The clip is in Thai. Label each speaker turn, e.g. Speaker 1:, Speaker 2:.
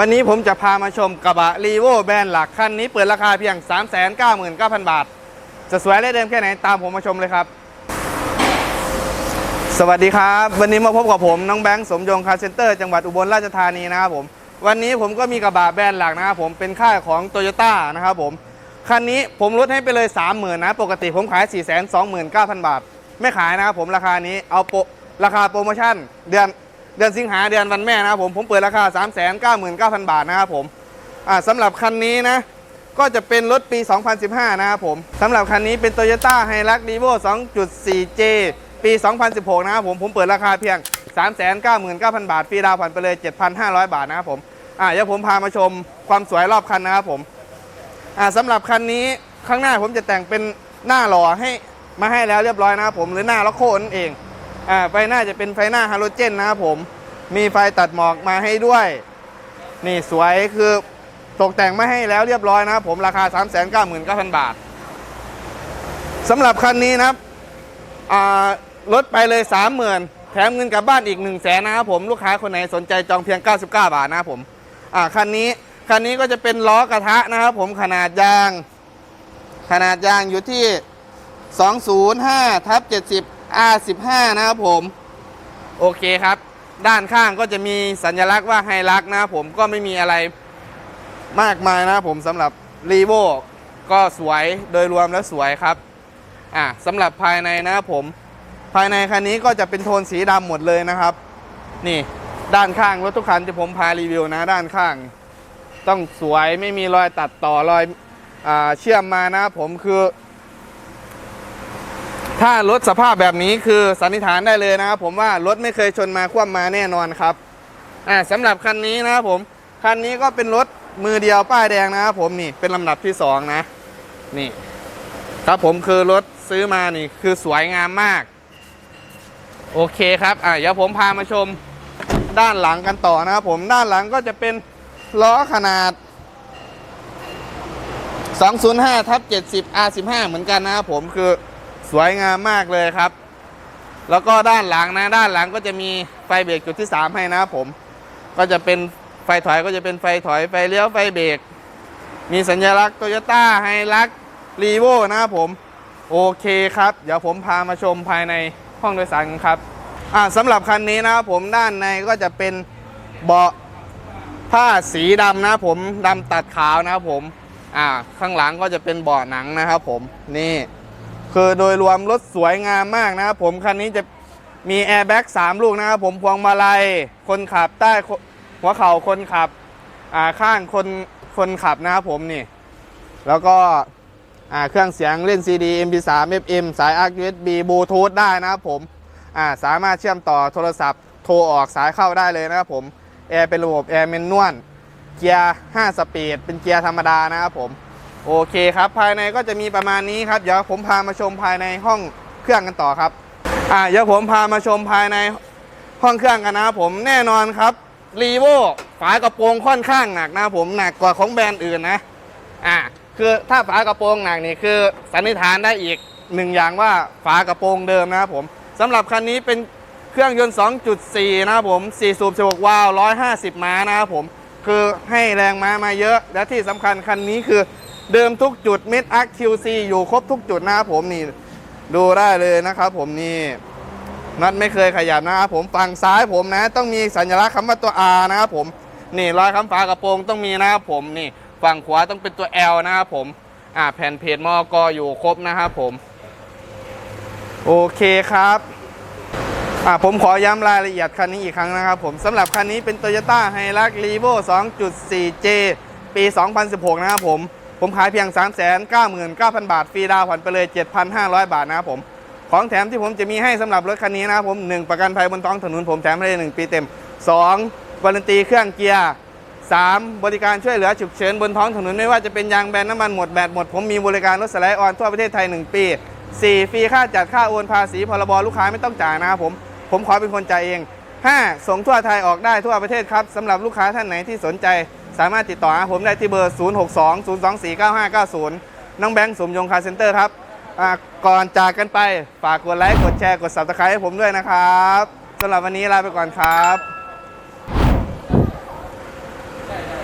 Speaker 1: วันนี้ผมจะพามาชมกระบะรีโวแบรนด์หลักคันนี้เปิดราคาเพียง 399,000 บาท จะสวยและเดิมแค่ไหนตามผมมาชมเลยครับ สวัสดีครับ วันนี้มาพบกับผมน้องแบงค์สมยงคาร์เซ็นเตอร์จังหวัดอุบลราชธานีนะครับผมวันนี้ผมก็มีกระบะแบรนด์หลักนะครับผมเป็นค่ายของโตโยต้านะครับผมคันนี้ผมลดให้ไปเลย 30,000นะปกติผมขาย 429,000 บาท ไม่ขายนะครับผมราคานี้เอาโปรราคาโปรโมชั่นเดือน เดือนสิงหาเดือนวันแม่นะครับผมผมเปิดราคา 399,000 บาทนะครับผมอ่าสำหรับคันนี้นะก็จะเป็นรถปี 2015 นะครับผมสำหรับคันนี้เป็น Toyota Hilux Revo 2.4J ปี 2016 นะครับผมผมเปิดราคาเพียง 399,000 บาท ฟรีดาวผ่อนไปเลย 7,500 บาทนะครับผมอ่าเดี๋ยวผมพามาชมความสวยรอบคันนะครับผมอ่าสำหรับคันนี้ข้างหน้าผมจะแต่งเป็นหน้าหล่อให้มาให้แล้วเรียบร้อยนะครับผมหรือหน้าล็อกโคนั่นเองอ่าไฟหน้าจะเป็นไฟหน้าฮาโลเจนนะครับผม มีไฟตัดหมอกมาให้ด้วย นี่สวยคือตกแต่งไม่ให้แล้วเรียบร้อยนะครับผมราคา 399,000 บาทสำหรับคันนี้นะครับลดไปเลย 30,000 แถมเงินกลับบ้านอีก 1 0 0 0 0แสนนะครับผมลูกค้าคนไหนสนใจจองเพียง 99 บาทนะครับผมคันนี้คันนี้ก็จะเป็นล้อกระทะนะครับผมขนาดยาง ขนาดยางอยู่ที่ 205ทับ70 R15 นะครับผม โอเคครับ ด้านข้างก็จะมีสัญลักษณ์ว่าไฮลักนะผมก็ไม่มีอะไรมากมายนะผมสำหรับรีโวก็สวยโดยรวมแล้วสวยครับอะสำหรับภายในนะผมภายในคันนี้ก็จะเป็นโทนสีดำหมดเลยนะครับ นี่ด้านข้างรถทุกคันที่ผมพารีวิวนะด้านข้าง ต้องสวยไม่มีรอยตัดต่อรอยอเชื่อมมานะผมคือ ถ้ารถสภาพแบบนี้คือสันนิษฐานได้เลยนะครับผมว่ารถไม่เคยชนมาคว่ำมาแน่นอนครับอ่าสำหรับคันนี้นะครับผมคันนี้ก็เป็นรถมือเดียวป้ายแดงนะครับผมนี่เป็นลำดับที่สองนะนี่ครับผมคือรถซื้อมานี่คือสวยงามมาก โอเคครับอ่าเดี๋ยวผมพามาชมด้านหลังกันต่อนะครับผมด้านหลังก็จะเป็นล้อขนาด 205ทับ70 R15 เหมือนกันนะครับผมคือ สวยงามมากเลยครับ แล้วก็ด้านหลังนะ ด้านหลังก็จะมีไฟเบรกจุดที่ 3 ให้นะผม ก็จะเป็นไฟถอยก็จะเป็นไฟถอยไฟเลี้ยวไฟเบรก มีสัญลักษณ์โตโยต้าไฮลักรีโวนะครับผม โอเคครับ เดี๋ยวผมพามาชมภายในห้องโดยสารกันครับอ่าสำหรับคันนี้นะครับผมด้านในก็จะเป็นเบาะผ้าสีดำนะผมดำตัดขาวนะครับผม อ่า ข้างหลังก็จะเป็นเบาะหนังนะครับผมนี่ คือโดยรวมรถสวยงามมากนะครับผมคันนี้จะมีแอร์แบ็กสามลูกนะครับผมพวงมาลัยคนขับใต้หัวเข่าคนขับอ่าข้างคนคนขับนะครับผมนี่ แล้วก็อ่าเครื่องเสียงเล่น CD MP3 FM สาย ARC USB บลูทูธได้นะครับผมอ่าสามารถเชื่อมต่อโทรศัพท์โทรออกสายเข้าได้เลยนะครับผมแอร์เป็นระบบแอร์เมนนวลเกียร์ 5 สปีด เป็นเกียร์ธรรมดานะครับผม โอเคครับ ภายในก็จะมีประมาณนี้ครับ เดี๋ยวผมพามาชมภายในห้องเครื่องกันต่อครับ อ่าเดี๋ยวผมพามาชมภายในห้องเครื่องกันนะครับผมแน่นอนครับรีโวฝากระโปรงค่อนข้างหนักนะผมหนักกว่าของแบรนด์อื่นนะ อ่าคือถ้าฝากระโปรงหนักนี่คือสันนิษฐานได้อีกหนึ่งอย่างว่าฝากระโปรงเดิมนะครับผมสำหรับคันนี้เป็นเครื่องยนต์ 2.4 นะครับผม 4 สูบ 16 วาล์ว 150 ม้านะครับผม คือให้แรงม้ามาเยอะ และที่สำคัญคันนี้คือ เดิมทุกจุดเม็ดอาร์คิวซีอยู่ครบทุกจุดนะครับผมนี่ดูได้เลยนะครับผมนี่นัดไม่เคยขยับนะครับผมฝั่งซ้ายผมนะ ต้องมีสัญลักษณ์คำว่าตัว R นะครับผมนี่รอยคำฝากระโปรงต้องมีนะครับผมนี่ฝั่งขวาต้องเป็นตัว L นะครับผมอ่าแผ่นเพจมอกอยู่ครบนะครับผม โอเคครับอ่าผมขอย้ำรายละเอียดคันนี้อีกครั้งนะครับผมสำหรับคันนี้เป็น Toyota Hilux Revo 2.4J ปี 2016 นะครับผม ผมขายเพียง 399,000 บาท ฟรีดาวผ่อนไปเลย 7,500 บาทนะครับผม ของแถมที่ผมจะมีให้สำหรับรถคันนี้นะครับผม 1 ประกันภัยบนท้องถนนผมแถมให้เลย1ปีเต็ม 2วารันตีเครื่องเกียร์ 3 บริการช่วยเหลือฉุกเฉินบนท้องถนนไม่ว่าจะเป็นยางแบนน้ำมันหมดแบตหมด ผมมีบริการรถสไลด์ออนทั่วประเทศไทย 1 ปี 4 ฟรีค่าจัดค่าโอนภาษีพรบลูกค้าไม่ต้องจ่ายนะครับผม ผมขอเป็นคนจ่ายเอง 5 ส่งทั่วไทยออกได้ทั่วประเทศครับสำหรับลูกค้าท่านไหนที่สนใจ สามารถติดต่อหาผมได้ที่เบอร์ 062 024 9590 น้องแบงค์สมยงคาร์เซ็นเตอร์ครับก่อนจากกันไป ฝากกดไลค์ กดแชร์ กด subscribe ให้ผมด้วยนะครับสำหรับวันนี้ลาไปก่อนครับ